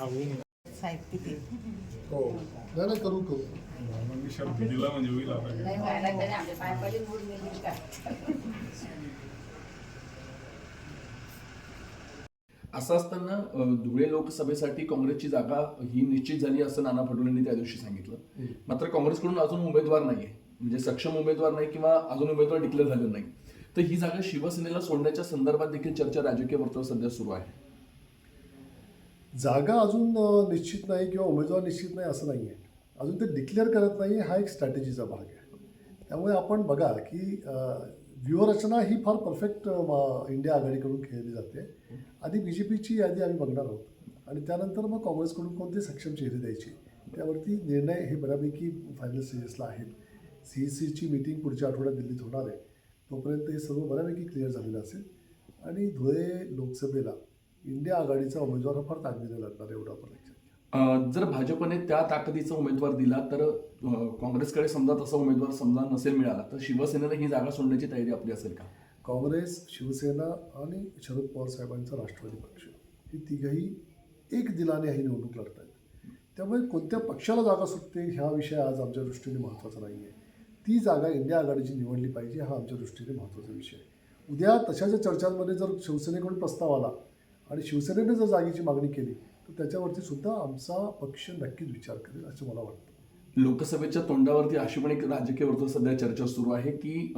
I'm You? साहेब किती हो. नाही नाही, करू करू. मी शब्द दिला म्हणजे होईल आता. नाही व्हायला तरी मूड असं असताना अ, धुळे लोकसभेसाठी काँग्रेसची जागा ही निश्चित झाली असं नाना पटोलेंनी त्या दिवशी सांगितलं. मात्र काँग्रेसकडून अजून उमेदवार नाहीये. म्हणजे सक्षम उमेदवार नाही किंवा अजून उमेदवार डिक्लेअर झाले नाही. तर ही जागा शिवसेनेला सोडण्याच्या संदर्भात देखील चर्चा राजकीय वर्तुळात सध्या सुरू आहे. जागा अजून निश्चित नाही किंवा उमेदवार निश्चित नाही असं नाही आहे अजून ते डिक्लेअर करत नाही हा एक स्ट्रॅटेजीचा भाग आहे. त्यामुळे आपण बघा की व्यूहरचना ही फार परफेक्ट इंडिया आघाडीकडून खेळली जाते. आधी बी जे पीची यादी आम्ही बघणार आहोत. आणि त्यानंतर मग काँग्रेसकडून कोणते सक्षम चेहरे द्यायचे? त्यावरती निर्णय हे बऱ्यापैकी फायनल स्टेजेसला आहेत. सी ई सीची मीटिंग पुढच्या आठवड्यात दिल्लीत होणार आहे. तोपर्यंत हे सर्व बऱ्यापैकी क्लिअर झालेलं असेल. आणि धुळे लोकसभेला इंडिया आघाडीचा उमेदवार फार ताकदीने लढणार एवढं आपण लक्षात जर भाजपने त्या ताकदीचा उमेदवार दिला तर काँग्रेसकडे समजा तसा उमेदवार समजा नसेल मिळाला तर शिवसेनेने ही जागा सोडण्याची तयारी आपली असेल का? काँग्रेस शिवसेना आणि शरद पवार साहेबांचा राष्ट्रवादी पक्ष. ही तिघही एक दिलाने ही निवडणूक लढत आहेत त्यामुळे कोणत्या पक्षाला जागा सुटते हा विषय आज आमच्या दृष्टीने महत्त्वाचा नाही आहे ती जागा इंडिया आघाडीची निवडली पाहिजे हा आमच्या दृष्टीने महत्त्वाचा विषय आहे. उद्या तशाच्या चर्चांमध्ये जर शिवसेनेकडून प्रस्ताव आला आणि शिवसेनेने जर जागेची मागणी केली तर त्याच्यावरती सुद्धा आमचा पक्ष नक्कीच विचार करेल असं मला वाटतं. लोकसभेच्या तोंडावरती अशी पण एक राजकीय वर्तुळ सध्या चर्चा सुरू आहे की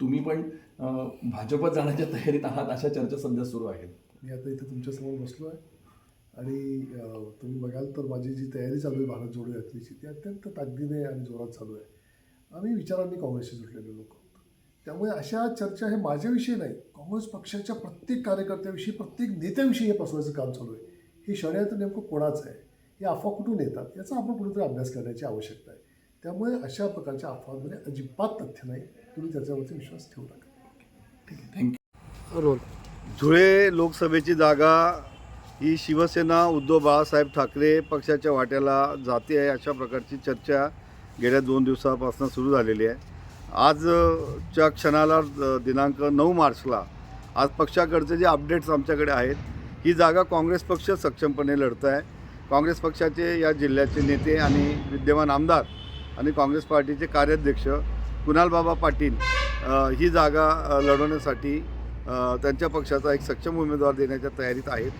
तुम्ही पण भाजपात जाण्याच्या तयारीत आहात अशा चर्चा सध्या सुरू आहेत. मी आता इथे तुमच्यासमोर बसलो आहे. आणि तुम्ही बघाल तर माझी जी तयारी चालू आहे भारत जोडो यात्रेची ती अत्यंत ताकदीने आणि जोरात चालू आहे. आम्ही विचारांनी काँग्रेसशी जुटलेले त्यामुळे अशा चर्चा हे माझ्याविषयी नाही. काँग्रेस पक्षाच्या प्रत्येक कार्यकर्त्याविषयी प्रत्येक नेत्याविषयी हे पसरवायचं काम चालू आहे. हे षडयंत्र नेमकं कोणाचं आहे? हे अफवा कुठून येतात? याचा आपण कुठेतरी अभ्यास करण्याची आवश्यकता आहे. त्यामुळे अशा प्रकारच्या अफवांमध्ये अजिबात तथ्य नाही. तुम्ही त्याच्यावरती विश्वास ठेवू नका. ठीक आहे. Thank you role. धुळे लोकसभेची जागा ही शिवसेना उद्धव बाळासाहेब ठाकरे पक्षाच्या वाट्याला जाते आहे अशा प्रकारची चर्चा गेल्या दोन दिवसापासून सुरू झालेली आहे. आजच्या क्षणाला दिनांक नऊ मार्चला आज पक्षाकडचे जे अपडेट्स आमच्याकडे आहेत ही जागा काँग्रेस पक्ष सक्षमपणे लढत आहे. काँग्रेस पक्षाचे या जिल्ह्याचे नेते आणि विद्यमान आमदार आणि काँग्रेस पार्टीचे कार्याध्यक्ष कुणालबाबा पाटील ही जागा लढवण्यासाठी त्यांच्या पक्षाचा एक सक्षम उमेदवार देण्याच्या तयारीत आहेत.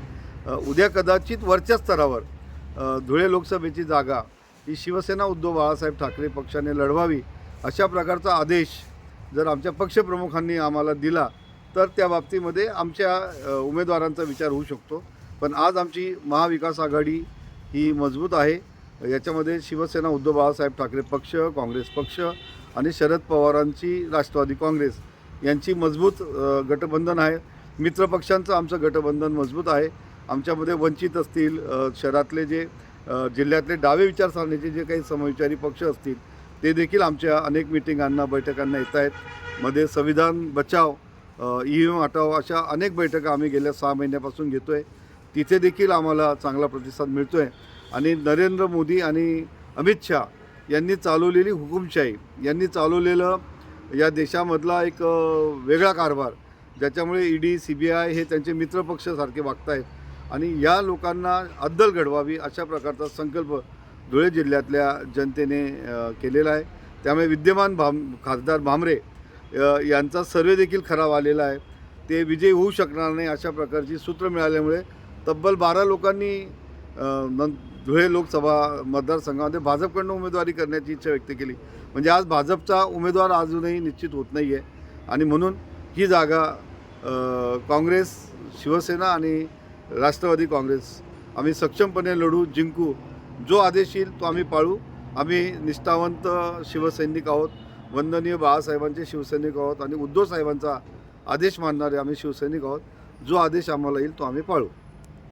उद्या कदाचित वरच्या स्तरावर धुळे लोकसभेची जागा ही शिवसेना उद्धव बाळासाहेब ठाकरे पक्षाने लढवावी अशा प्रकारचा आदेश जर आमच्या पक्षप्रमुखांनी आम्हाला दिला तर त्या बाबतीमध्ये आमच्या उमेदवारांचा विचार होऊ शकतो. पण आज आमची महाविकास आघाडी ही मजबूत आहे. याच्यामध्ये शिवसेना उद्धव बाळासाहेब ठाकरे पक्ष काँग्रेस पक्ष आणि शरद पवारांची राष्ट्रवादी काँग्रेस यांची मजबूत गटबंधन गठबंधन आहे. मित्रपक्षांचं आमचं गठबंधन मजबूत आहे. आमच्यामध्ये वंचित असतील शहरातले जे जिल्ह्यातले डावे विचारसरणीचे जे काही समविचारी पक्ष असतील ते देखील आमच्या अनेक मिटिंगांना बैठकांना येत आहेत. मध्ये संविधान बचाव ई एम हटाव अशा अनेक बैठका आम्ही गेल्या सहा महिन्यापासून घेतो आहे तिथे देखील आम्हाला चांगला प्रतिसाद मिळतो आहे आणि नरेंद्र मोदी आणि अमित शहा यांनी चालवलेली हुकुमशाही यांनी चालवलेलं या देशामधला एक वेगळा कारभार ज्याच्यामुळे E D C B I हे त्यांचे मित्रपक्षासारखे वागत आहेत आणि या लोकांना अद्दल घडवावी अशा प्रकारचा संकल्प धुळे जिल्ह्यातल्या जनतेने केलेला आहे. त्यामुळे विद्यमान भाम खासदार भामरे यांचा सर्वे देखील खराब आलेला आहे. ते विजयी होऊ शकणार नाही अशा प्रकारची सूत्र मिळाल्यामुळे तब्बल बारा लोकांनी नं धुळे लोकसभा मतदारसंघामध्ये भाजपकडनं उमेदवारी करण्याची इच्छा व्यक्त केली. म्हणजे आज भाजपचा उमेदवार अजूनही निश्चित होत नाही आहे आणि म्हणून ही जागा काँग्रेस शिवसेना आणि राष्ट्रवादी काँग्रेस आम्ही सक्षमपणे लढू जिंकू जो आदेश येईल तो आम्ही पाळू. आम्ही निष्ठावंत शिवसैनिक आहोत. वंदनीय बाळासाहेबांचे शिवसैनिक आहोत आणि उद्धव साहेबांचा आदेश मानणारे आम्ही शिवसैनिक आहोत. जो आदेश आम्हाला येईल तो आम्ही पाळू.